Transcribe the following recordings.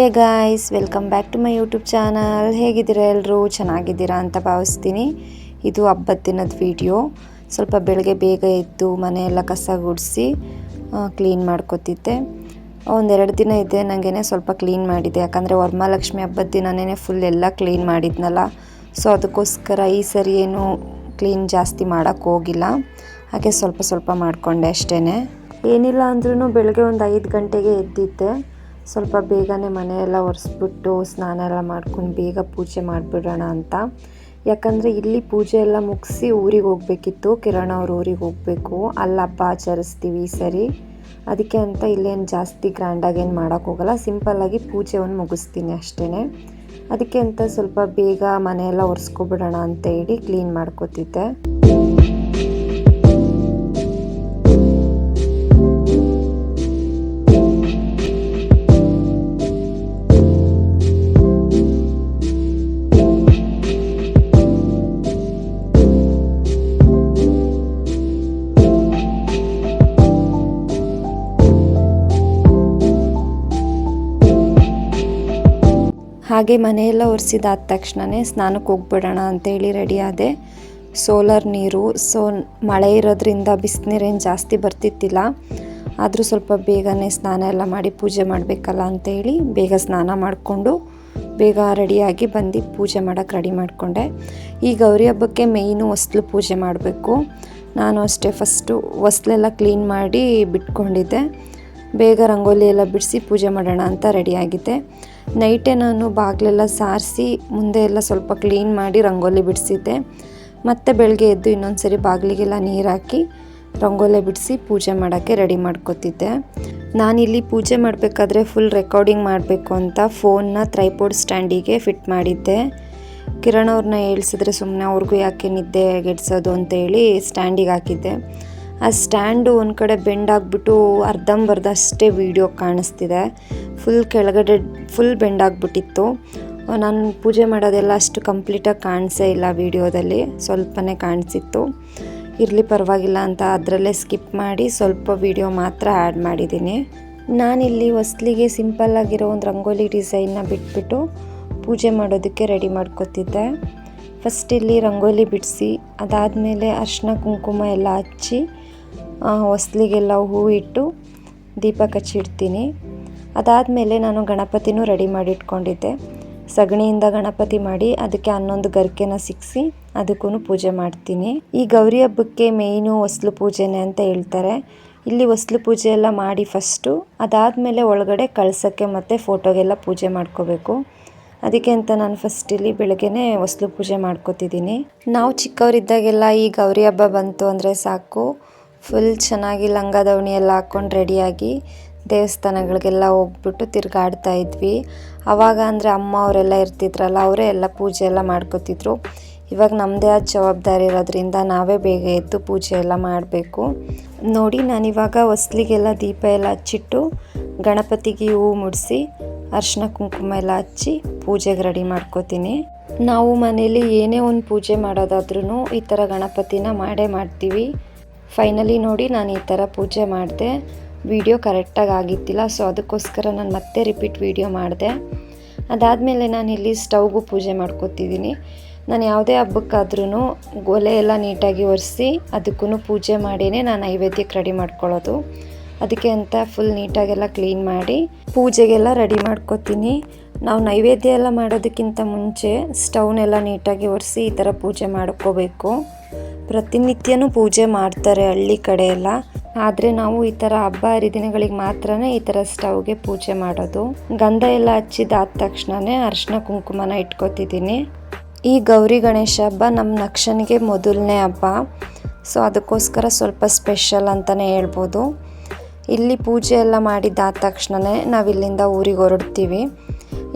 hey guys, welcome back to my YouTube channel. ಹೇಗಿದ್ದೀರಾ ಎಲ್ಲರೂ? ಚೆನ್ನಾಗಿದ್ದೀರಾ ಅಂತ ಭಾವಿಸ್ತೀನಿ. ಇದು ಹಬ್ಬದ ದಿನದ ವಿಡಿಯೋ. ಸ್ವಲ್ಪ ಬೆಳಗ್ಗೆ ಬೇಗ ಎದ್ದು ಮನೆಯೆಲ್ಲ ಕಸ ಗುಡಿಸಿ ಕ್ಲೀನ್ ಮಾಡ್ಕೊತಿದ್ದೆ. ಒಂದೆರಡು ದಿನ ಇದೆ ನನಗೇನೆ ಸ್ವಲ್ಪ ಕ್ಲೀನ್ ಮಾಡಿದೆ. ಯಾಕಂದರೆ ವರಮಹಾಲಕ್ಷ್ಮಿ ಹಬ್ಬದ ದಿನನೇ ಫುಲ್ ಎಲ್ಲ ಕ್ಲೀನ್ ಮಾಡಿದ್ನಲ್ಲ. ಸೊ ಅದಕ್ಕೋಸ್ಕರ ಈ ಸರಿ ಏನು ಕ್ಲೀನ್ ಜಾಸ್ತಿ ಮಾಡೋಕ್ಕೆ ಹೋಗಿಲ್ಲ. ಹಾಗೆ ಸ್ವಲ್ಪ ಸ್ವಲ್ಪ ಮಾಡಿಕೊಂಡೆ ಅಷ್ಟೇ ಏನಿಲ್ಲ ಅಂದ್ರೂ ಬೆಳಗ್ಗೆ ಒಂದು ಐದು ಗಂಟೆಗೆ ಎದ್ದಿದ್ದೆ. ಸ್ವಲ್ಪ ಬೇಗನೆ ಮನೆಯೆಲ್ಲ ಒರೆಸ್ಬಿಟ್ಟು ಸ್ನಾನ ಎಲ್ಲ ಮಾಡ್ಕೊಂಡು ಬೇಗ ಪೂಜೆ ಮಾಡಿಬಿಡೋಣ ಅಂತ. ಯಾಕಂದರೆ ಇಲ್ಲಿ ಪೂಜೆ ಎಲ್ಲ ಮುಗಿಸಿ ಊರಿಗೆ ಹೋಗ್ಬೇಕಿತ್ತು. ಕಿರಣ್ ಅವ್ರ ಊರಿಗೆ ಹೋಗಬೇಕು. ಅಲ್ಲಿ ಹಬ್ಬ ಆಚರಿಸ್ತೀವಿ ಸರಿ. ಅದಕ್ಕೆ ಅಂತ ಇಲ್ಲೇನು ಜಾಸ್ತಿ ಗ್ರ್ಯಾಂಡಾಗಿ ಏನು ಹೋಗಲ್ಲ. ಸಿಂಪಲ್ಲಾಗಿ ಪೂಜೆ ಮುಗಿಸ್ತೀನಿ ಅಷ್ಟೇ ಅದಕ್ಕೆ ಅಂತ ಸ್ವಲ್ಪ ಬೇಗ ಮನೆಯೆಲ್ಲ ಒರೆಸ್ಕೊಬಿಡೋಣ ಅಂತ ಹೇಳಿ ಕ್ಲೀನ್ ಮಾಡ್ಕೋತಿದ್ದೆ. ಹಾಗೆ ಮನೆಯೆಲ್ಲ ಒರೆಸಿದಾದ ತಕ್ಷಣವೇ ಸ್ನಾನಕ್ಕೆ ಹೋಗ್ಬಿಡೋಣ ಅಂತೇಳಿ ರೆಡಿ ಆದೆ. ಸೋಲಾರ್ ನೀರು ಸೊ ಮಳೆ ಇರೋದ್ರಿಂದ ಬಿಸಿನೀರೇನು ಜಾಸ್ತಿ ಬರ್ತಿತ್ತಿಲ್ಲ. ಆದರೂ ಸ್ವಲ್ಪ ಬೇಗನೆ ಸ್ನಾನ ಎಲ್ಲ ಮಾಡಿ ಪೂಜೆ ಮಾಡಬೇಕಲ್ಲ ಅಂತೇಳಿ ಬೇಗ ಸ್ನಾನ ಮಾಡಿಕೊಂಡು ಬೇಗ ರೆಡಿಯಾಗಿ ಬಂದು ಪೂಜೆ ಮಾಡೋಕ್ಕೆ ರೆಡಿ ಮಾಡಿಕೊಂಡೆ. ಈ ಗೌರಿ ಹಬ್ಬಕ್ಕೆ ಮೇಯ್ನು ಹೊಸ್ಲು ಪೂಜೆ ಮಾಡಬೇಕು. ನಾನು ಅಷ್ಟೇ ಫಸ್ಟು ಹೊಸ್ಲೆಲ್ಲ ಕ್ಲೀನ್ ಮಾಡಿ ಬಿಟ್ಕೊಂಡಿದ್ದೆ. ಬೇಗ ರಂಗೋಲಿ ಎಲ್ಲ ಬಿಡಿಸಿ ಪೂಜೆ ಮಾಡೋಣ ಅಂತ ರೆಡಿಯಾಗಿದ್ದೆ ನೈಟೇ ನಾನು ಬಾಗಿಲೆಲ್ಲ ಸಾರಿಸಿ ಮುಂದೆ ಎಲ್ಲ ಸ್ವಲ್ಪ ಕ್ಲೀನ್ ಮಾಡಿ ರಂಗೋಲಿ ಬಿಡಿಸಿದ್ದೆ. ಮತ್ತು ಬೆಳಗ್ಗೆ ಎದ್ದು ಇನ್ನೊಂದು ಸರಿ ಬಾಗಿಲಿಗೆಲ್ಲ ನೀರು ಹಾಕಿ ರಂಗೋಲಿ ಬಿಡಿಸಿ ಪೂಜೆ ಮಾಡೋಕ್ಕೆ ರೆಡಿ ಮಾಡ್ಕೋತಿದ್ದೆ. ನಾನಿಲ್ಲಿ ಪೂಜೆ ಮಾಡಬೇಕಾದ್ರೆ ಫುಲ್ ರೆಕಾರ್ಡಿಂಗ್ ಮಾಡಬೇಕು ಅಂತ ಫೋನ್ನ ತ್ರೈಪೋರ್ಡ್ ಸ್ಟ್ಯಾಂಡಿಗೆ ಫಿಟ್ ಮಾಡಿದ್ದೆ. ಕಿರಣ್ ಅವ್ರನ್ನ ಹೇಳ್ಸಿದ್ರೆ ಸುಮ್ಮನೆ ಅವ್ರಿಗೂ ಯಾಕೆ ನಿದ್ದೆ ಗೆಡ್ಸೋದು ಅಂತೇಳಿ ಸ್ಟ್ಯಾಂಡಿಗೆ ಹಾಕಿದ್ದೆ. ಆ ಸ್ಟ್ಯಾಂಡು ಒಂದು ಕಡೆ ಬೆಂಡ್ ಆಗಿಬಿಟ್ಟು ಅರ್ಧಂಬರ್ಧ ಅಷ್ಟೇ ವೀಡಿಯೋ ಕಾಣಿಸ್ತಿದೆ. ಫುಲ್ ಕೆಳಗಡೆ ಫುಲ್ ಬೆಂಡ್ ಆಗಿಬಿಟ್ಟಿತ್ತು. ನಾನು ಪೂಜೆ ಮಾಡೋದೆಲ್ಲ ಅಷ್ಟು ಕಂಪ್ಲೀಟಾಗಿ ಕಾಣಿಸೇ ಇಲ್ಲ ವೀಡಿಯೋದಲ್ಲಿ. ಸ್ವಲ್ಪನೇ ಕಾಣಿಸಿತ್ತು. ಇರಲಿ ಪರವಾಗಿಲ್ಲ ಅಂತ ಅದರಲ್ಲೇ ಸ್ಕಿಪ್ ಮಾಡಿ ಸ್ವಲ್ಪ ವೀಡಿಯೋ ಮಾತ್ರ ಆ್ಯಡ್ ಮಾಡಿದ್ದೀನಿ ನಾನಿಲ್ಲಿ ಹೊಸ್ಲಿಗೆ ಸಿಂಪಲ್ಲಾಗಿರೋ ಒಂದು ರಂಗೋಲಿ ಡಿಸೈನ್ನ ಬಿಟ್ಬಿಟ್ಟು ಪೂಜೆ ಮಾಡೋದಕ್ಕೆ ರೆಡಿ ಮಾಡ್ಕೊತಿದ್ದೆ. ಫಸ್ಟ್ ಇಲ್ಲಿ ರಂಗೋಲಿ ಬಿಡಿಸಿ, ಅದಾದಮೇಲೆ ಅರ್ಶಿನ ಕುಂಕುಮ ಎಲ್ಲ ಹಚ್ಚಿ ಹೊಸ್ಲಿಗೆಲ್ಲ ಹೂ ಇಟ್ಟು ದೀಪ ಕಚ್ಚಿಡ್ತೀನಿ ಅದಾದಮೇಲೆ ನಾನು ಗಣಪತಿನೂ ರೆಡಿ ಮಾಡಿ ಇಟ್ಕೊಂಡಿದ್ದೆ ಸಗಣಿಯಿಂದ ಗಣಪತಿ ಮಾಡಿ ಅದಕ್ಕೆ ಹನ್ನೊಂದು ಗರಿಕೆನ ಸಿಕ್ಕಿಸಿ ಅದಕ್ಕೂ ಪೂಜೆ ಮಾಡ್ತೀನಿ. ಈ ಗೌರಿ ಹಬ್ಬಕ್ಕೆ ಮೇಯ್ನು ಹೊಸ್ಲು ಪೂಜೆನೆ ಅಂತ ಹೇಳ್ತಾರೆ. ಇಲ್ಲಿ ಹೊಸ್ಲು ಪೂಜೆ ಎಲ್ಲ ಮಾಡಿ ಫಸ್ಟು, ಅದಾದಮೇಲೆ ಒಳಗಡೆ ಕಳ್ಸೋಕ್ಕೆ ಮತ್ತು ಫೋಟೋಗೆಲ್ಲ ಪೂಜೆ ಮಾಡ್ಕೋಬೇಕು. ಅದಕ್ಕೆ ಅಂತ ನಾನು ಫಸ್ಟ್ ಇಲ್ಲಿ ಬೆಳಗ್ಗೆನೇ ಹೊಸ್ಲು ಪೂಜೆ ಮಾಡ್ಕೋತಿದ್ದೀನಿ. ನಾವು ಚಿಕ್ಕವರಿದ್ದಾಗೆಲ್ಲ ಈ ಗೌರಿ ಹಬ್ಬ ಬಂತು ಅಂದರೆ ಸಾಕು. ಫುಲ್ ಚೆನ್ನಾಗಿ ಲಂಗ ದಾವಣಿ ಎಲ್ಲ ಹಾಕ್ಕೊಂಡು ರೆಡಿಯಾಗಿ ದೇವಸ್ಥಾನಗಳಿಗೆಲ್ಲ ಹೋಗ್ಬಿಟ್ಟು ತಿರುಗಾಡ್ತಾ ಇದ್ವಿ. ಆವಾಗ ಅಂದರೆ ಅಮ್ಮ ಅವರೆಲ್ಲ ಇರ್ತಿದ್ರಲ್ಲ, ಅವರೇ ಎಲ್ಲ ಪೂಜೆ ಎಲ್ಲ ಮಾಡ್ಕೋತಿದ್ರು. ಇವಾಗ ನಮ್ಮದೇ ಆದ ಜವಾಬ್ದಾರಿ ಇರೋದ್ರಿಂದ ನಾವೇ ಬೇಗ ಎದ್ದು ಪೂಜೆ ಎಲ್ಲ ಮಾಡಬೇಕು. ನೋಡಿ ನಾನಿವಾಗ ಹೊಸ್ಲಿಗೆಲ್ಲ ದೀಪ ಎಲ್ಲ ಹಚ್ಚಿಟ್ಟು ಗಣಪತಿಗೆ ಹೂವು ಮುಡಿಸಿ ಅರ್ಶಿನ ಕುಂಕುಮ ಎಲ್ಲ ಹಚ್ಚಿ ಪೂಜೆಗೆ ರೆಡಿ ಮಾಡ್ಕೋತೀನಿ. ನಾವು ಮನೇಲಿ ಏನೇ ಒಂದು ಪೂಜೆ ಮಾಡೋದಾದ್ರೂ ಈ ಥರ ಗಣಪತಿನ ಮಾಡೇ ಮಾಡ್ತೀವಿ. ಫೈನಲಿ ನೋಡಿ ನಾನು ಈ ಥರ ಪೂಜೆ ಮಾಡಿದೆ. ವಿಡಿಯೋ ಕರೆಕ್ಟಾಗಿ ಆಗಿತ್ತಿಲ್ಲ ಸೊ ಅದಕ್ಕೋಸ್ಕರ ನಾನು ಮತ್ತೆ ರಿಪೀಟ್ ವಿಡಿಯೋ ಮಾಡಿದೆ. ಅದಾದಮೇಲೆ ನಾನು ಇಲ್ಲಿ ಸ್ಟೌಗೂ ಪೂಜೆ ಮಾಡ್ಕೋತಿದ್ದೀನಿ ನಾನು ಯಾವುದೇ ಹಬ್ಬಕ್ಕಾದ್ರೂ ಒಲೆ ಎಲ್ಲ ನೀಟಾಗಿ ಒರೆಸಿ ಅದಕ್ಕೂ ಪೂಜೆ ಮಾಡಿಯೇ ನಾನು ನೈವೇದ್ಯಕ್ಕೆ ರೆಡಿ ಮಾಡ್ಕೊಳ್ಳೋದು. ಅದಕ್ಕೆ ಅಂತ ಫುಲ್ ನೀಟಾಗೆಲ್ಲ ಕ್ಲೀನ್ ಮಾಡಿ ಪೂಜೆಗೆಲ್ಲ ರೆಡಿ ಮಾಡ್ಕೋತೀನಿ. ನಾವು ನೈವೇದ್ಯ ಎಲ್ಲ ಮಾಡೋದಕ್ಕಿಂತ ಮುಂಚೆ ಸ್ಟವ್ನೆಲ್ಲ ನೀಟಾಗಿ ಒರೆಸಿ ಈ ಥರ ಪೂಜೆ ಮಾಡ್ಕೋಬೇಕು. ಪ್ರತಿನಿತ್ಯನೂ ಪೂಜೆ ಮಾಡ್ತಾರೆ ಹಳ್ಳಿ ಕಡೆ ಎಲ್ಲ. ಆದರೆ ನಾವು ಈ ಥರ ಹಬ್ಬ ಹರಿದಿನಗಳಿಗೆ ಮಾತ್ರನೇ ಈ ಥರ ಸ್ಟವ್ಗೆ ಪೂಜೆ ಮಾಡೋದು. ಗಂಧ ಎಲ್ಲ ಹಚ್ಚಿದಾದ ತಕ್ಷಣನೇ ಅರಿಶಿನ ಕುಂಕುಮನ ಇಟ್ಕೋತಿದ್ದೀನಿ ಈ ಗೌರಿ ಗಣೇಶ ಹಬ್ಬ ನಮ್ಮ ನಕ್ಷನಿಗೆ ಮೊದಲನೇ ಹಬ್ಬ. ಸೊ ಅದಕ್ಕೋಸ್ಕರ ಸ್ವಲ್ಪ ಸ್ಪೆಷಲ್ ಅಂತಲೇ ಹೇಳ್ಬೋದು. ಇಲ್ಲಿ ಪೂಜೆ ಎಲ್ಲ ಮಾಡಿದ್ದಾದ ತಕ್ಷಣನೇ ನಾವು ಇಲ್ಲಿಂದ ಊರಿಗೆ ಹೊರಡ್ತೀವಿ.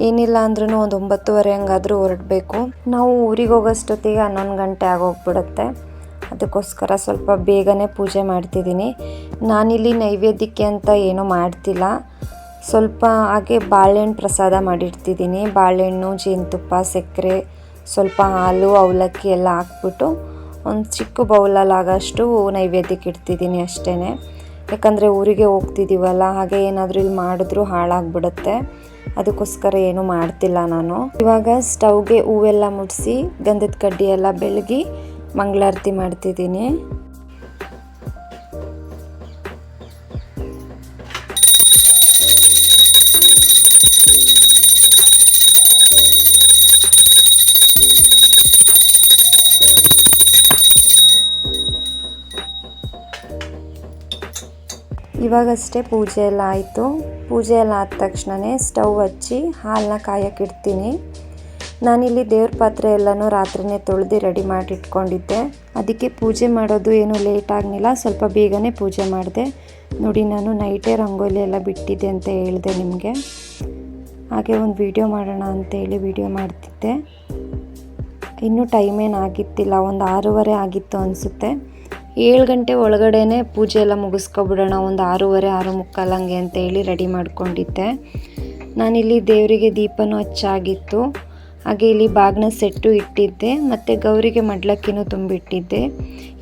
ಏನಿಲ್ಲ ಅಂದ್ರೂ ಒಂದು ಒಂಬತ್ತುವರೆ ಹಂಗಾದರೂ ಹೊರಡಬೇಕು. ನಾವು ಊರಿಗೆ ಹೋಗೋಷ್ಟೊತ್ತಿಗೆ ಹನ್ನೊಂದು ಗಂಟೆ ಆಗೋಗ್ಬಿಡುತ್ತೆ. ಅದಕ್ಕೋಸ್ಕರ ಸ್ವಲ್ಪ ಬೇಗನೆ ಪೂಜೆ ಮಾಡ್ತಿದ್ದೀನಿ. ನಾನಿಲ್ಲಿ ನೈವೇದ್ಯಕ್ಕೆ ಅಂತ ಏನೂ ಮಾಡ್ತಿಲ್ಲ. ಸ್ವಲ್ಪ ಹಾಗೆ ಬಾಳೆಹಣ್ಣು ಪ್ರಸಾದ ಮಾಡಿಡ್ತಿದ್ದೀನಿ. ಬಾಳೆಹಣ್ಣು, ಜೇನುತುಪ್ಪ, ಸಕ್ಕರೆ, ಸ್ವಲ್ಪ ಹಾಲು, ಅವಲಕ್ಕಿ ಎಲ್ಲ ಹಾಕ್ಬಿಟ್ಟು ಒಂದು ಚಿಕ್ಕ ಬೌಲಲ್ಲಿ ಆಗೋಷ್ಟು ನೈವೇದ್ಯಕ್ಕೆ ಇಡ್ತಿದ್ದೀನಿ ಅಷ್ಟೇ ಯಾಕಂದರೆ ಊರಿಗೆ ಹೋಗ್ತಿದ್ದೀವಲ್ಲ ಹಾಗೆ ಏನಾದರೂ ಇಲ್ಲಿ ಮಾಡಿದ್ರೂ ಹಾಳಾಗ್ಬಿಡುತ್ತೆ. ಅದಕ್ಕೋಸ್ಕರ ಏನು ಮಾಡ್ತಿಲ್ಲ ನಾನು. ಇವಾಗ ಸ್ಟವ್ಗೆ ಹೂವೆಲ್ಲ ಮುಡಿಸಿ, ಗಂಧದ ಕಡ್ಡಿ ಎಲ್ಲ ಬೆಳಗಿ ಮಂಗಳಾರತಿ ಮಾಡ್ತಿದ್ದೀನಿ. ಇವಾಗಷ್ಟೇ ಪೂಜೆ ಎಲ್ಲ ಆಯಿತು. ಪೂಜೆ ಎಲ್ಲ ಆದ ತಕ್ಷಣವೇ ಸ್ಟವ್ ಹಚ್ಚಿ ಹಾಲನ್ನ ಕಾಯಕ್ಕಿಡ್ತೀನಿ ನಾನಿಲ್ಲಿ ದೇವ್ರ ಪಾತ್ರೆ ಎಲ್ಲನೂ ರಾತ್ರಿನೇ ತೊಳೆದು ರೆಡಿ ಮಾಡಿ ಇಟ್ಕೊಂಡಿದ್ದೆ ಅದಕ್ಕೆ ಪೂಜೆ ಮಾಡೋದು ಏನೂ ಲೇಟ್ ಆಗಲಿಲ್ಲ, ಸ್ವಲ್ಪ ಬೇಗನೆ ಪೂಜೆ ಮಾಡಿದೆ. ನೋಡಿ, ನಾನು ನೈಟೇ ರಂಗೋಲಿ ಎಲ್ಲ ಬಿಟ್ಟಿದ್ದೆ ಅಂತ ಹೇಳಿದೆ ನಿಮಗೆ. ಹಾಗೆ ಒಂದು ವಿಡಿಯೋ ಮಾಡೋಣ ಅಂತೇಳಿ ವಿಡಿಯೋ ಮಾಡ್ತಿದ್ದೆ. ಇನ್ನೂ ಟೈಮ್ ಏನು ಆಗಿತ್ತಿಲ್ಲ, ಒಂದು ಆರೂವರೆ ಆಗಿತ್ತು ಅನಿಸುತ್ತೆ. ಏಳು ಗಂಟೆ ಒಳಗಡೆನೆ ಪೂಜೆ ಎಲ್ಲ ಮುಗಿಸ್ಕೊಬಿಡೋಣ, ಒಂದು ಆರೂವರೆ, ಆರು ಮುಕ್ಕಾಲಂಗೆ ಅಂತೇಳಿ ರೆಡಿ ಮಾಡ್ಕೊಂಡಿದ್ದೆ. ನಾನಿಲ್ಲಿ ದೇವರಿಗೆ ದೀಪನೂ ಹಚ್ಚಾಗಿತ್ತು. ಹಾಗೆ ಇಲ್ಲಿ ಬಾಗಿನ ಸೆಟ್ಟು ಇಟ್ಟಿದ್ದೆ, ಮತ್ತು ಗೌರಿಗೆ ಮಡ್ಲಕ್ಕಿನೂ ತುಂಬಿಟ್ಟಿದ್ದೆ.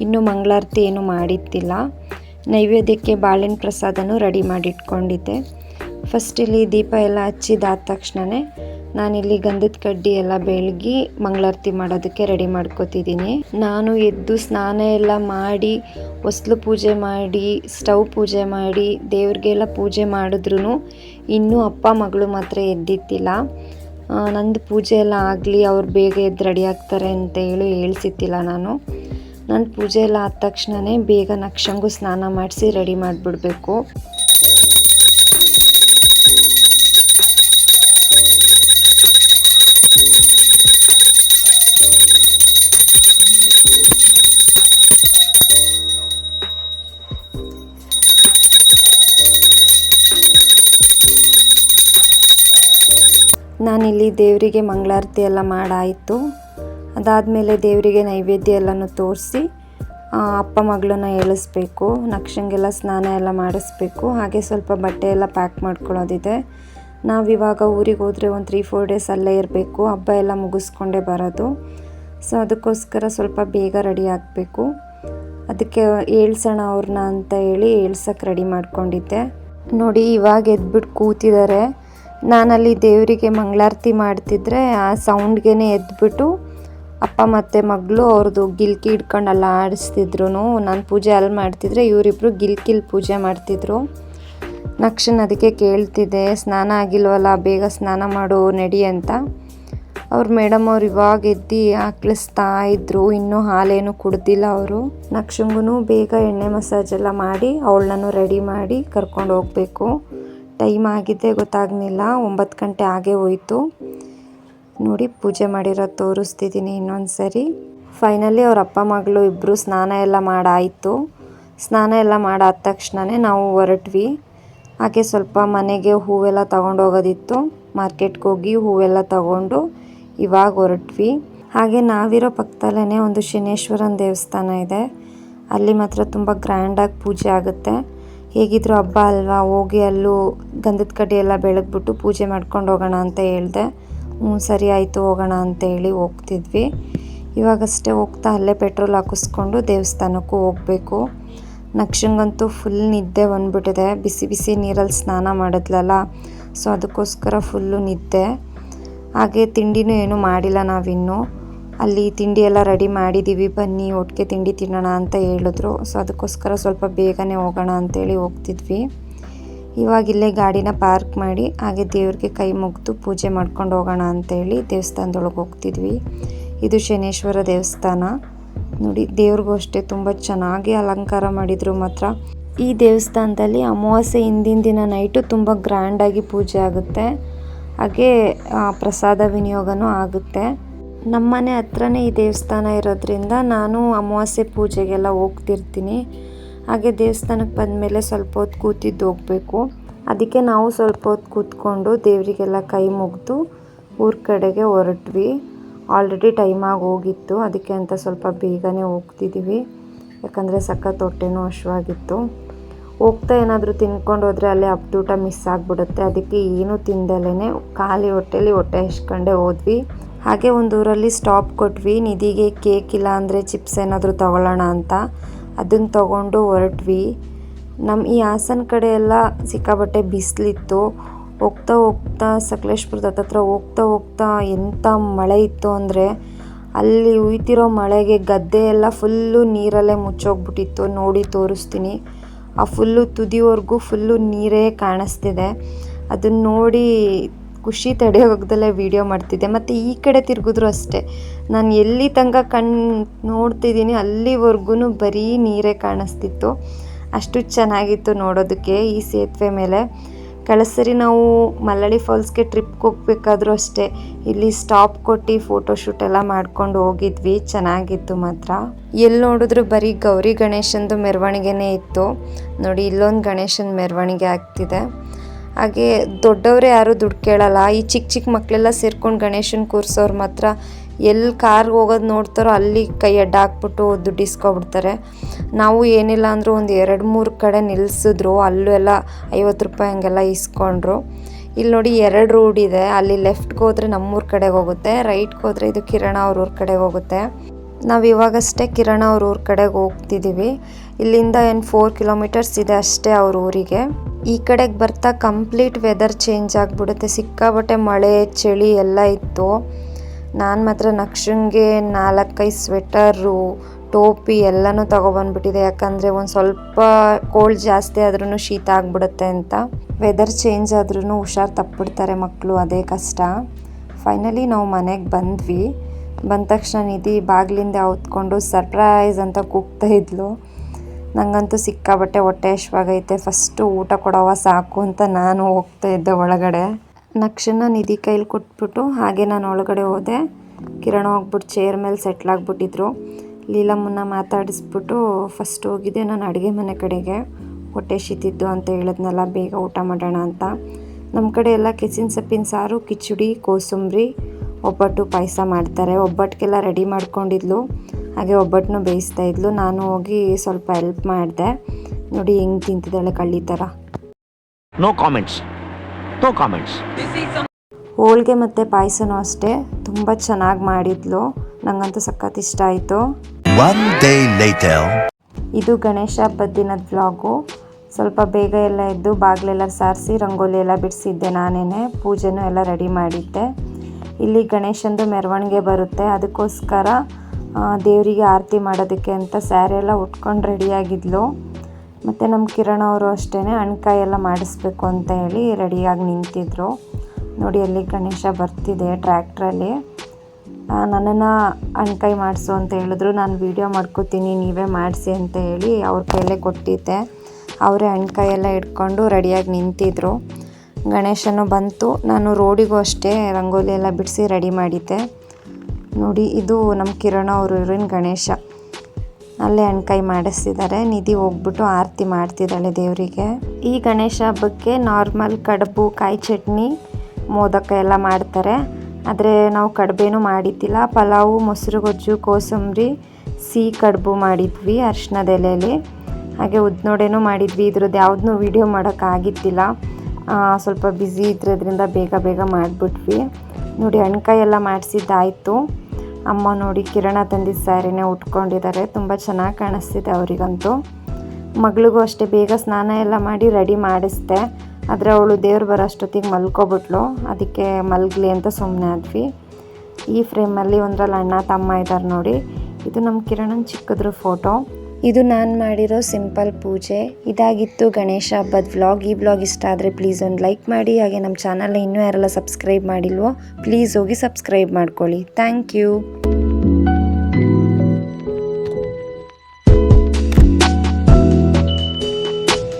ಇನ್ನೂ ಮಂಗಳಾರತಿ ಏನೂ ಮಾಡಿದ್ದಿಲ್ಲ ನೈವೇದ್ಯಕ್ಕೆ ಬಾಳೆಹಣ್ಣು ಪ್ರಸಾದನೂ ರೆಡಿ ಮಾಡಿಟ್ಕೊಂಡಿದ್ದೆ. ಫಸ್ಟ್ ಇಲ್ಲಿ ದೀಪ ಎಲ್ಲ ಹಚ್ಚಿದಾದ ತಕ್ಷಣವೇ ನಾನಿಲ್ಲಿ ಗಂಧದ ಕಡ್ಡಿ ಎಲ್ಲ ಬೆಳಗಿ ಮಂಗಳಾರತಿ ಮಾಡೋದಕ್ಕೆ ರೆಡಿ ಮಾಡ್ಕೋತಿದ್ದೀನಿ. ನಾನು ಎದ್ದು ಸ್ನಾನ ಎಲ್ಲ ಮಾಡಿ, ಹೊಸ್ಲು ಪೂಜೆ ಮಾಡಿ ಸ್ಟವ್ ಪೂಜೆ ಮಾಡಿ, ದೇವ್ರಿಗೆಲ್ಲ ಪೂಜೆ ಮಾಡಿದ್ರು ಇನ್ನೂ ಅಪ್ಪ ಮಗಳು ಮಾತ್ರ ಎದ್ದಿತ್ತಿಲ್ಲ ನಂದು ಪೂಜೆ ಎಲ್ಲ ಆಗಲಿ, ಅವ್ರು ಬೇಗ ಎದ್ದು ರೆಡಿ ಆಗ್ತಾರೆ ಅಂತ ಹೇಳಿ ಹೇಳ್ಸಿತ್ತಿಲ್ಲ ನಾನು. ನನ್ನ ಪೂಜೆ ಎಲ್ಲ ಆದ ತಕ್ಷಣವೇ ಬೇಗ ನಕ್ಷಂಗೂ ಸ್ನಾನ ಮಾಡಿಸಿ ರೆಡಿ ಮಾಡಿಬಿಡ್ಬೇಕು. ನಾನಿಲ್ಲಿ ದೇವರಿಗೆ ಮಂಗಳಾರತಿ ಎಲ್ಲ ಮಾಡಾಯಿತು. ಅದಾದಮೇಲೆ ದೇವರಿಗೆ ನೈವೇದ್ಯ ಎಲ್ಲನೂ ತೋರಿಸಿ ಅಪ್ಪ ಮಗಳನ್ನ ಏಳಿಸ್ಬೇಕು ನಕ್ಷಂಗೆಲ್ಲ ಸ್ನಾನ ಎಲ್ಲ ಮಾಡಿಸ್ಬೇಕು. ಹಾಗೆ ಸ್ವಲ್ಪ ಬಟ್ಟೆ ಎಲ್ಲ ಪ್ಯಾಕ್ ಮಾಡ್ಕೊಳ್ಳೋದಿದೆ. ನಾವಿವಾಗ ಊರಿಗೆ ಹೋದರೆ ಒಂದು ತ್ರೀ ಫೋರ್ ಡೇಸ್ ಅಲ್ಲೇ ಇರಬೇಕು. ಹಬ್ಬ ಎಲ್ಲ ಮುಗಿಸ್ಕೊಂಡೇ ಬರೋದು. ಸೊ ಅದಕ್ಕೋಸ್ಕರ ಸ್ವಲ್ಪ ಬೇಗ ರೆಡಿ ಆಗಬೇಕು. ಅದಕ್ಕೆ ಏಳ್ಸೋಣ ಅವ್ರನ್ನ ಅಂತ ಹೇಳಿ ಏಳ್ಸಕ್ಕೆ ರೆಡಿ ಮಾಡ್ಕೊಂಡಿದ್ದೆ. ನೋಡಿ, ಇವಾಗ ಎದ್ಬಿಟ್ಟು ಕೂತಿದ್ದಾರೆ. ನಾನಲ್ಲಿ ದೇವರಿಗೆ ಮಂಗಳಾರತಿ ಮಾಡ್ತಿದ್ರೆ ಆ ಸೌಂಡ್ಗೆ ಎದ್ಬಿಟ್ಟು ಅಪ್ಪ ಮತ್ತು ಮಗಳು ಅವ್ರದ್ದು ಗಿಲ್ಕಿ ಹಿಡ್ಕೊಂಡು ಅಲ್ಲ ಆಡಿಸ್ತಿದ್ರು ನಾನು ಪೂಜೆ ಅಲ್ಲಿ ಮಾಡ್ತಿದ್ರೆ ಇವರಿಬ್ಬರು ಗಿಲ್ಕಿಲ್ ಪೂಜೆ ಮಾಡ್ತಿದ್ರು. ನಕ್ಷನ್ ಅದಕ್ಕೆ ಕೇಳ್ತಿದ್ದೆ ಸ್ನಾನ ಆಗಿಲ್ವಲ್ಲ, ಬೇಗ ಸ್ನಾನ ಮಾಡು, ನಡಿ ಅಂತ. ಅವ್ರ ಮೇಡಮ್ ಅವ್ರು ಇವಾಗ ಎದ್ದು ಹಾಕ್ಲಿಸ್ತಾ ಇದ್ರು, ಇನ್ನೂ ಹಾಲೇನು ಕುಡ್ದಿಲ್ಲ ಅವರು. ನಕ್ಷಂಗೂ ಬೇಗ ಎಣ್ಣೆ ಮಸಾಜ್ ಎಲ್ಲ ಮಾಡಿ ಅವಳನ್ನು ರೆಡಿ ಮಾಡಿ ಕರ್ಕೊಂಡು ಹೋಗಬೇಕು. ಟೈಮ್ ಆಗಿದ್ದೆ ಗೊತ್ತಾಗ್ಲಿಲ್ಲ. ಒಂಬತ್ತು ಗಂಟೆ ಆಗೇ ಹೋಯಿತು. ನೋಡಿ, ಪೂಜೆ ಮಾಡಿರೋದು ತೋರಿಸ್ತಿದ್ದೀನಿ ಇನ್ನೊಂದು ಸರಿ ಫೈನಲಿ ಅವ್ರ ಅಪ್ಪ ಮಗಳು ಇಬ್ಬರು ಸ್ನಾನ ಎಲ್ಲ ಮಾಡಾಯಿತು. ಸ್ನಾನ ಎಲ್ಲ ಮಾಡಾದ ತಕ್ಷಣವೇ ನಾವು ಹೊರಟ್ವಿ. ಹಾಗೆ ಸ್ವಲ್ಪ ಮನೆಗೆ ಹೂವೆಲ್ಲ ತಗೊಂಡು ಹೋಗೋದಿತ್ತು ಮಾರ್ಕೆಟ್ಗೆ ಹೋಗಿ ಹೂವೆಲ್ಲ ತಗೊಂಡು ಇವಾಗ ಹೊರಟ್ವಿ. ಹಾಗೆ ನಾವಿರೋ ಪಕ್ಕದಲ್ಲೇ ಒಂದು ಶನೇಶ್ವರನ ದೇವಸ್ಥಾನ ಇದೆ. ಅಲ್ಲಿ ಮಾತ್ರ ತುಂಬ ಗ್ರ್ಯಾಂಡಾಗಿ ಪೂಜೆ ಆಗುತ್ತೆ. ಹೇಗಿದ್ರು ಹಬ್ಬ ಅಲ್ವಾ, ಹೋಗಿ ಅಲ್ಲೂ ಗಂಧದ ಕಡ್ಡಿ ಎಲ್ಲ ಬೆಳಗ್ಬಿಟ್ಟು ಪೂಜೆ ಮಾಡ್ಕೊಂಡು ಹೋಗೋಣ ಅಂತ ಹೇಳಿದೆ. ಹ್ಞೂ, ಸರಿ ಆಯಿತು, ಹೋಗೋಣ ಅಂತ ಹೇಳಿ ಹೋಗ್ತಿದ್ವಿ. ಇವಾಗಷ್ಟೇ ಹೋಗ್ತಾ ಅಲ್ಲೇ ಪೆಟ್ರೋಲ್ ಹಾಕಿಸ್ಕೊಂಡು ದೇವಸ್ಥಾನಕ್ಕೂ ಹೋಗಬೇಕು. ನಕ್ಷಂಗಂತೂ ಫುಲ್ ನಿದ್ದೆ ಬಂದ್ಬಿಟ್ಟಿದೆ. ಬಿಸಿ ಬಿಸಿ ನೀರಲ್ಲಿ ಸ್ನಾನ ಮಾಡಿದ್ಲಲ್ಲ, ಸೊ ಅದಕ್ಕೋಸ್ಕರ ಫುಲ್ಲು ನಿದ್ದೆ. ಹಾಗೆ ತಿಂಡಿನೂ ಏನೂ ಮಾಡಿಲ್ಲ ನಾವಿನ್ನೂ. ಅಲ್ಲಿ ತಿಂಡಿ ಎಲ್ಲ ರೆಡಿ ಮಾಡಿದ್ದೀವಿ ಬನ್ನಿ ಒಟ್ಟಿಗೆ ತಿಂಡಿ ತಿನ್ನೋಣ ಅಂತ ಹೇಳಿದ್ರು. ಸೊ ಅದಕ್ಕೋಸ್ಕರ ಸ್ವಲ್ಪ ಬೇಗನೆ ಹೋಗೋಣ ಅಂತೇಳಿ ಹೋಗ್ತಿದ್ವಿ. ಇವಾಗ ಇಲ್ಲೇ ಗಾಡಿನ ಪಾರ್ಕ್ ಮಾಡಿ, ಹಾಗೆ ದೇವ್ರಿಗೆ ಕೈ ಮುಗಿದು ಪೂಜೆ ಮಾಡ್ಕೊಂಡು ಹೋಗೋಣ ಅಂತೇಳಿ ದೇವಸ್ಥಾನದೊಳಗೆ ಹೋಗ್ತಿದ್ವಿ. ಇದು ಶನೇಶ್ವರ ದೇವಸ್ಥಾನ. ನೋಡಿ, ದೇವ್ರಿಗೂ ಅಷ್ಟೇ ತುಂಬ ಚೆನ್ನಾಗಿ ಅಲಂಕಾರ ಮಾಡಿದರು ಮಾತ್ರ. ಈ ದೇವಸ್ಥಾನದಲ್ಲಿ ಅಮಾವಾಸ್ಯೆ ಹಿಂದಿನ ದಿನ ನೈಟು ತುಂಬ ಗ್ರ್ಯಾಂಡಾಗಿ ಪೂಜೆ ಆಗುತ್ತೆ. ಹಾಗೆ ಪ್ರಸಾದ ವಿನಿಯೋಗನೂ ಆಗುತ್ತೆ. ನಮ್ಮನೆ ಹತ್ರನೇ ಈ ದೇವಸ್ಥಾನ ಇರೋದ್ರಿಂದ ನಾನು ಅಮಾವಾಸ್ಯೆ ಪೂಜೆಗೆಲ್ಲ ಹೋಗ್ತಿರ್ತೀನಿ. ಹಾಗೆ ದೇವಸ್ಥಾನಕ್ಕೆ ಬಂದಮೇಲೆ ಸ್ವಲ್ಪ ಹೊತ್ತು ಕೂತಿದ್ದು ಹೋಗಬೇಕು. ಅದಕ್ಕೆ ನಾವು ಸ್ವಲ್ಪ ಹೊತ್ತು ಕೂತ್ಕೊಂಡು ದೇವರಿಗೆಲ್ಲ ಕೈ ಮುಗಿದು ಊರ ಕಡೆಗೆ ಹೊರಟ್ವಿ. ಆಲ್ರೆಡಿ ಟೈಮ್ ಆಗಿ ಹೋಗಿತ್ತು. ಅದಕ್ಕೆ ಅಂತ ಸ್ವಲ್ಪ ಬೇಗನೆ ಹೋಗ್ತಿದ್ದೀವಿ ಯಾಕಂದರೆ ಸಖತ್ ಹೊಟ್ಟೆನೂ ಹಶ್ವಾಗಿತ್ತು ಹೋಗ್ತಾ ಏನಾದರೂ ತಿನ್ಕೊಂಡು ಹೋದರೆ ಅಲ್ಲೇ ಹಬ್ಬದೂಟ ಮಿಸ್ ಆಗಿಬಿಡುತ್ತೆ. ಅದಕ್ಕೆ ಏನೂ ತಿಂದಲೇ ಖಾಲಿ ಹೊಟ್ಟೆಲಿ ಹೊಟ್ಟೆ ಹಚ್ಕೊಂಡೇ ಹೋದ್ವಿ. ಹಾಗೆ ಒಂದು ಊರಲ್ಲಿ ಸ್ಟಾಪ್ ಕೊಟ್ವಿ. ನಿಧಿಗೆ ಕೇಕ್ ಇಲ್ಲ ಅಂದರೆ ಚಿಪ್ಸ್ ಏನಾದರೂ ತಗೊಳ್ಳೋಣ ಅಂತ. ಅದನ್ನು ತಗೊಂಡು ಹೊರಟ್ವಿ. ನಮ್ಮ ಈ ಹಾಸನ ಕಡೆ ಎಲ್ಲ ಸಿಕ್ಕಾಬಟ್ಟೆ ಬಿಸಿಲಿತ್ತು. ಹೋಗ್ತಾ ಹೋಗ್ತಾ ಸಕಲೇಶ್ಪುರದ ಹತ್ರ ಹೋಗ್ತಾ ಹೋಗ್ತಾ ಎಂಥ ಮಳೆ ಇತ್ತು ಅಂದರೆ ಅಲ್ಲಿ ಉಯ್ತಿರೋ ಮಳೆಗೆ ಗದ್ದೆ ಎಲ್ಲ ಫುಲ್ಲು ನೀರಲ್ಲೇ ಮುಚ್ಚೋಗ್ಬಿಟ್ಟಿತ್ತು. ನೋಡಿ ತೋರಿಸ್ತೀನಿ. ಆ ಫುಲ್ಲು ತುದಿವರೆಗೂ ಫುಲ್ಲು ನೀರೇ ಕಾಣಿಸ್ತಿದೆ. ಅದನ್ನು ನೋಡಿ ಖುಷಿ ತಡೆಯೋಗ್ದಲ್ಲೇ ವೀಡಿಯೋ ಮಾಡ್ತಿದ್ದೆ. ಮತ್ತು ಈ ಕಡೆ ತಿರುಗಿದ್ರು ಅಷ್ಟೇ. ನಾನು ಎಲ್ಲಿ ತನಕ ಕಣ್ ನೋಡ್ತಿದ್ದೀನಿ ಅಲ್ಲಿವರೆಗೂ ಬರೀ ನೀರೇ ಕಾಣಿಸ್ತಿತ್ತು. ಅಷ್ಟು ಚೆನ್ನಾಗಿತ್ತು ನೋಡೋದಕ್ಕೆ ಈ ಸೇತುವೆ ಮೇಲೆ. ಸರಿ ನಾವು ಮಲ್ಲಳ್ಳಿ ಫಾಲ್ಸ್ಗೆ ಟ್ರಿಪ್ಗೆ ಹೋಗ್ಬೇಕಾದ್ರೂ ಅಷ್ಟೇ, ಇಲ್ಲಿ ಸ್ಟಾಪ್ ಕೊಟ್ಟು ಫೋಟೋಶೂಟ್ ಎಲ್ಲ ಮಾಡ್ಕೊಂಡು ಹೋಗಿದ್ವಿ. ಚೆನ್ನಾಗಿತ್ತು ಮಾತ್ರ. ಎಲ್ಲಿ ನೋಡಿದ್ರು ಬರೀ ಗೌರಿ ಗಣೇಶಂದು ಮೆರವಣಿಗೆನೇ ಇತ್ತು. ನೋಡಿ, ಇಲ್ಲೊಂದು ಗಣೇಶನ ಮೆರವಣಿಗೆ ಆಗ್ತಿದೆ. ಹಾಗೆ ದೊಡ್ಡವರೇ ಯಾರು ದುಡ್ಡು ಕೇಳಲ್ಲ. ಈ ಚಿಕ್ಕ ಚಿಕ್ಕ ಮಕ್ಕಳೆಲ್ಲ ಸೇರ್ಕೊಂಡು ಗಣೇಶನ ಕೂರ್ಸೋರು ಮಾತ್ರ ಎಲ್ಲಿ ಕಾರ್ ಹೋಗೋದು ನೋಡ್ತಾರೋ ಅಲ್ಲಿ ಕೈ ಅಡ್ಡ ಹಾಕ್ಬಿಟ್ಟು ದುಡ್ಡು ಇಸ್ಕೊಬಿಡ್ತಾರೆ. ನಾವು ಏನಿಲ್ಲ ಅಂದರೂ ಒಂದು ಎರಡು ಮೂರು ಕಡೆ ನಿಲ್ಲಿಸಿದ್ರು ಅಲ್ಲೂ ಎಲ್ಲ ಐವತ್ತು ರೂಪಾಯಿ ಹಂಗೆಲ್ಲ ಇಸ್ಕೊಂಡ್ರು. ಇಲ್ಲಿ ನೋಡಿ ಎರಡು ರೋಡ್ ಇದೆ. ಅಲ್ಲಿ ಲೆಫ್ಟ್ಗೆ ಹೋದರೆ ನಮ್ಮೂರ ಕಡೆಗೆ ಹೋಗುತ್ತೆ ರೈಟ್ಗೆ ಹೋದರೆ ಇದು ಕಿರಣ ಅವ್ರ ಊರ ಕಡೆಗೆ ಹೋಗುತ್ತೆ. ನಾವು ಇವಾಗಷ್ಟೇ ಕಿರಣ ಅವ್ರ ಊರ ಕಡೆಗೆ ಹೋಗ್ತಿದ್ದೀವಿ ಇಲ್ಲಿಂದ ಏನು ಫೋರ್ ಕಿಲೋಮೀಟರ್ಸ್ ಇದೆ ಅಷ್ಟೇ ಅವ್ರ ಊರಿಗೆ. ಈ ಕಡೆಗೆ ಬರ್ತಾ ಕಂಪ್ಲೀಟ್ ವೆದರ್ ಚೇಂಜ್ ಆಗಿಬಿಡುತ್ತೆ. ಸಿಕ್ಕಾಬಟ್ಟೆ ಮಳೆ, ಚಳಿ ಎಲ್ಲ ಇತ್ತು. ನಾನು ಮಾತ್ರ ನಕ್ಷಂಗೆ ನಾಲ್ಕೈದು ಸ್ವೆಟರು ಟೋಪಿ ಎಲ್ಲನೂ ತೊಗೊಬಂದ್ಬಿಟ್ಟಿದೆ. ಯಾಕಂದರೆ ಒಂದು ಸ್ವಲ್ಪ ಕೋಲ್ಡ್ ಜಾಸ್ತಿ ಆದ್ರೂ ಶೀತ ಆಗಿಬಿಡುತ್ತೆ ಅಂತ. ವೆದರ್ ಚೇಂಜ್ ಆದ್ರೂ ಹುಷಾರು ತಪ್ಪಿಡ್ತಾರೆ ಮಕ್ಕಳು ಅದೇ ಕಷ್ಟ. ಫೈನಲಿ ನಾವು ಮನೆಗೆ ಬಂದ್ವಿ. ಬಂದ ತಕ್ಷಣ ನಿಧಿ ಬಾಗಿಲಿಂದ ಹೊತ್ಕೊಂಡು ಸರ್ಪ್ರೈಸ್ ಅಂತ ಕೂಗ್ತಾ ಇದ್ಲು. ನನಗಂತೂ ಸಿಕ್ಕಾಬಟ್ಟೆ ಹೊಟ್ಟೆ ಹಶ್ವಾಗೈತೆ ಫಸ್ಟು ಊಟ ಕೊಡವ ಸಾಕು ಅಂತ ನಾನು ಹೋಗ್ತಾ ಇದ್ದೆ ಒಳಗಡೆ. ನಕ್ಷನ ನಿಧಿ ಕೈಲಿ ಕೊಟ್ಬಿಟ್ಟು ಹಾಗೆ ನಾನು ಒಳಗಡೆ ಹೋದೆ. ಕಿರಣ ಹೋಗ್ಬಿಟ್ಟು ಚೇರ್ ಮೇಲೆ ಸೆಟ್ಲ್ ಆಗಿಬಿಟ್ಟಿದ್ರು. ಲೀಲಮ್ಮನ್ನ ಮಾತಾಡಿಸ್ಬಿಟ್ಟು ಫಸ್ಟ್ ಹೋಗಿದ್ದೆ ನಾನು ಅಡುಗೆ ಮನೆ ಕಡೆಗೆ. ಹೊಟ್ಟೆ ಶೀತಿದ್ದು ಅಂತ ಹೇಳಿದ್ನಲ್ಲ, ಬೇಗ ಊಟ ಮಾಡೋಣ ಅಂತ. ನಮ್ಮ ಕಡೆ ಎಲ್ಲ ಕೆಸಿನ ಸೊಪ್ಪಿನ ಸಾರು, ಕಿಚಡಿ, ಕೋಸಂಬರಿ, ಒಬ್ಬಟ್ಟು ಪಾಯಸ ಮಾಡ್ತಾರೆ. ಒಬ್ಬಟ್ಟಿಗೆಲ್ಲ ರೆಡಿ ಮಾಡ್ಕೊಂಡಿದ್ಲು. ಹಾಗೆ ಒಬ್ಬಟ್ಟನ್ನು ಬೇಯಿಸ್ತಾ ಇದ್ಲು. ನಾನು ಹೋಗಿ ಸ್ವಲ್ಪ ಹೆಲ್ಪ್ ಮಾಡಿದೆ. ನೋಡಿ ಹೆಂಗೆ ತಿಂತಿದ್ದಾಳೆ ಕಳ್ಳಿ ಥರ ನೋ ಕಾಮೆಂಟ್ಸ್ ನೋ ಕಾಮೆಂಟ್ಸ್ ಹೋಳಿಗೆ ಮತ್ತು ಪಾಯಸನೂ ಅಷ್ಟೇ. ತುಂಬ ಚೆನ್ನಾಗಿ ಮಾಡಿದ್ಲು. ನನಗಂತೂ ಸಖತ್ ಇಷ್ಟ ಆಯಿತು. ಇದು ಗಣೇಶ ಹಬ್ಬದ ದಿನದ ವ್ಲಾಗು ಸ್ವಲ್ಪ ಬೇಗ ಎಲ್ಲ ಎದ್ದು ಬಾಗಿಲೆಲ್ಲ ಸಾರಿಸಿ ರಂಗೋಲಿ ಎಲ್ಲ ಬಿಡಿಸಿದ್ದೆ ನಾನೇನೆ. ಪೂಜೆನೂ ಎಲ್ಲ ರೆಡಿ ಮಾಡಿದ್ದೆ. ಇಲ್ಲಿ ಗಣೇಶಂದು ಮೆರವಣಿಗೆ ಬರುತ್ತೆ. ಅದಕ್ಕೋಸ್ಕರ ದೇವರಿಗೆ ಆರತಿ ಮಾಡೋದಕ್ಕೆ ಅಂತ ಸ್ಯಾರಿ ಎಲ್ಲ ಉಟ್ಕೊಂಡು ರೆಡಿಯಾಗಿದ್ಲು. ಮತ್ತು ನಮ್ಮ ಕಿರಣ್ ಅವರು ಅಷ್ಟೇ ಅಣ್ಕಾಯಿ ಎಲ್ಲ ಮಾಡಿಸ್ಬೇಕು ಅಂತ ಹೇಳಿ ರೆಡಿಯಾಗಿ ನಿಂತಿದ್ರು. ನೋಡಿ, ಅಲ್ಲಿ ಗಣೇಶ ಬರ್ತಿದೆ ಟ್ರ್ಯಾಕ್ಟ್ರಲ್ಲಿ. ನನ್ನನ್ನು ಅಣ್ಕಾಯಿ ಮಾಡಿಸು ಅಂತ ಹೇಳಿದ್ರು. ನಾನು ವೀಡಿಯೋ ಮಾಡ್ಕೋತೀನಿ, ನೀವೇ ಮಾಡಿಸಿ ಅಂತ ಹೇಳಿ ಅವ್ರ ಕೈಲೇ ಕೊಟ್ಟಿದ್ದೆ. ಅವರೇ ಅಣ್ಕಾಯಿ ಎಲ್ಲ ಇಟ್ಕೊಂಡು ರೆಡಿಯಾಗಿ ನಿಂತಿದ್ರು. ಗಣೇಶನು ಬಂತು. ನಾನು ರೋಡಿಗೂ ಅಷ್ಟೇ ರಂಗೋಲಿ ಎಲ್ಲ ಬಿಡಿಸಿ ರೆಡಿ ಮಾಡಿದ್ದೆ. ನೋಡಿ, ಇದು ನಮ್ಮ ಕಿರಣ ಅವರು ಇವ್ರಿನ ಗಣೇಶ. ಅಲ್ಲೇ ಅಣ್ಕೈ ಮಾಡಿಸ್ತಿದ್ದಾರೆ ನಿಧಿ ಹೋಗ್ಬಿಟ್ಟು ಆರತಿ ಮಾಡ್ತಿದ್ದಾಳೆ ದೇವರಿಗೆ. ಈ ಗಣೇಶ ಹಬ್ಬಕ್ಕೆ ನಾರ್ಮಲ್ ಕಡುಬು, ಕಾಯಿ ಚಟ್ನಿ, ಮೋದಕ ಎಲ್ಲ ಮಾಡ್ತಾರೆ. ಆದರೆ ನಾವು ಕಡುಬೇನೂ ಮಾಡಿದ್ದಿಲ್ಲ. ಪಲಾವು, ಮೊಸರು ಗೊಜ್ಜು, ಕೋಸಂಬರಿ, ಸಿಹಿ ಕಡುಬು ಮಾಡಿದ್ವಿ ಅರ್ಶಿನದ ಎಲೆಯಲ್ಲಿ ಹಾಗೆ ಉದ್ನೋಡೆನೂ ಮಾಡಿದ್ವಿ. ಇದ್ರದ್ದು ಯಾವುದನ್ನೂ ವೀಡಿಯೋ ಮಾಡೋಕ್ಕಾಗಿದ್ದಿಲ್ಲ ಸ್ವಲ್ಪ ಬ್ಯುಸಿ ಇದ್ರದ್ರಿಂದ ಬೇಗ ಬೇಗ ಮಾಡಿಬಿಟ್ವಿ. ನೋಡಿ ಅಣ್ಕಾಯಿ ಎಲ್ಲ ಮಾಡಿಸಿದ್ದಾಯಿತು. ಅಮ್ಮ ನೋಡಿ ಕಿರಣ ತಂದಿದ್ದ ಸ್ಯಾರಿನೇ ಉಟ್ಕೊಂಡಿದ್ದಾರೆ. ತುಂಬ ಚೆನ್ನಾಗಿ ಕಾಣಿಸ್ತಿದೆ ಅವರಿಗಂತೂ. ಮಗಳಿಗೂ ಅಷ್ಟೇ, ಬೇಗ ಸ್ನಾನ ಎಲ್ಲ ಮಾಡಿ ರೆಡಿ ಮಾಡಿಸ್ದೆ. ಆದರೆ ಅವಳು ದೇವ್ರು ಬರೋ ಅಷ್ಟೊತ್ತಿಗೆ ಮಲ್ಕೊಬಿಟ್ಲು. ಅದಕ್ಕೆ ಮಲಗಲಿ ಅಂತ ಸುಮ್ಮನೆ ಆದ್ವಿ. ಈ ಫ್ರೇಮಲ್ಲಿ ಒಂದರಲ್ಲಿ ಅಣ್ಣ ತಮ್ಮ ಇದ್ದಾರೆ ನೋಡಿ. ಇದು ನಮ್ಮ ಕಿರಣನ ಚಿಕ್ಕದ್ರ ಫೋಟೋ. ಇದು ನಾನು ಮಾಡಿರೋ ಸಿಂಪಲ್ ಪೂಜೆ. ಇದಾಗಿತ್ತು ಗಣೇಶ ಹಬ್ಬದ ವ್ಲಾಗ್ ಈ ವ್ಲಾಗ್ ಇಷ್ಟ ಆದರೆ ಪ್ಲೀಸ್ ಒಂದು ಲೈಕ್ ಮಾಡಿ, ಹಾಗೆ ನಮ್ಮ ಚಾನಲ್ನ ಇನ್ನೂ ಯಾರೆಲ್ಲ ಸಬ್ಸ್ಕ್ರೈಬ್ ಮಾಡಿಲ್ವೋ ಪ್ಲೀಸ್ ಹೋಗಿ ಸಬ್ಸ್ಕ್ರೈಬ್ ಮಾಡ್ಕೊಳ್ಳಿ. Thank you